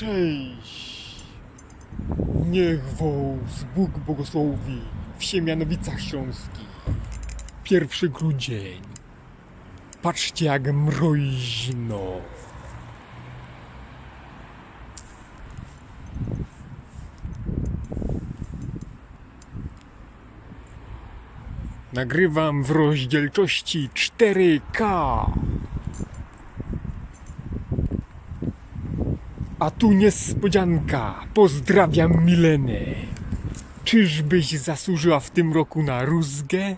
Cześć! Niech wąs Bóg błogosławi w Siemianowicach Śląskich. Pierwszy grudzień. Patrzcie jak mroźno. Nagrywam w rozdzielczości 4K. A tu niespodzianka. Pozdrawiam Milenę. Czyżbyś zasłużyła w tym roku na rózgę?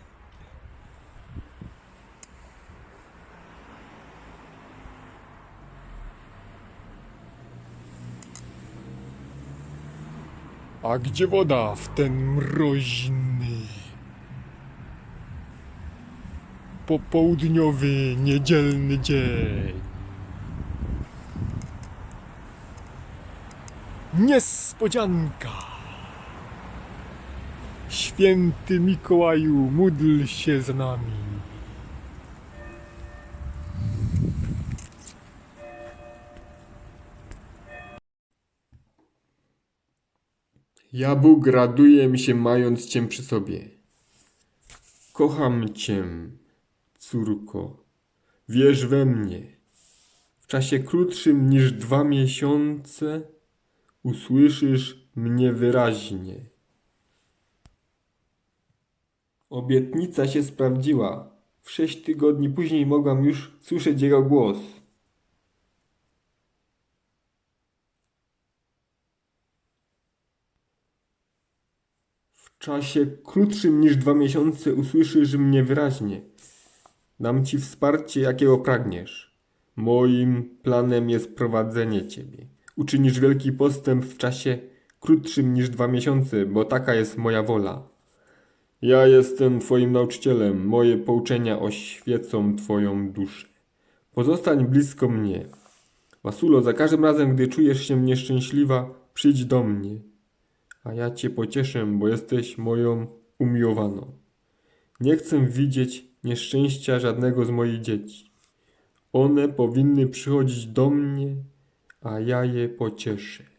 A gdzie woda w ten mroźny, popołudniowy, niedzielny dzień? Niespodzianka! Święty Mikołaju, módl się z nami. Ja Bóg raduję się mając Cię przy sobie. Kocham Cię, córko. Wierz we mnie. W czasie krótszym niż dwa miesiące usłyszysz mnie wyraźnie. Obietnica się sprawdziła. W sześć tygodni później mogłam już słyszeć jego głos. W czasie krótszym niż dwa miesiące usłyszysz mnie wyraźnie. Dam ci wsparcie, jakiego pragniesz. Moim planem jest prowadzenie ciebie. Uczynisz wielki postęp w czasie krótszym niż dwa miesiące, bo taka jest moja wola. Ja jestem Twoim nauczycielem, moje pouczenia oświecą Twoją duszę. Pozostań blisko mnie. Wasulo, za każdym razem, gdy czujesz się nieszczęśliwa, przyjdź do mnie, a ja Cię pocieszę, bo jesteś moją umiłowaną. Nie chcę widzieć nieszczęścia żadnego z moich dzieci. One powinny przychodzić do mnie, a ja je pocieszę.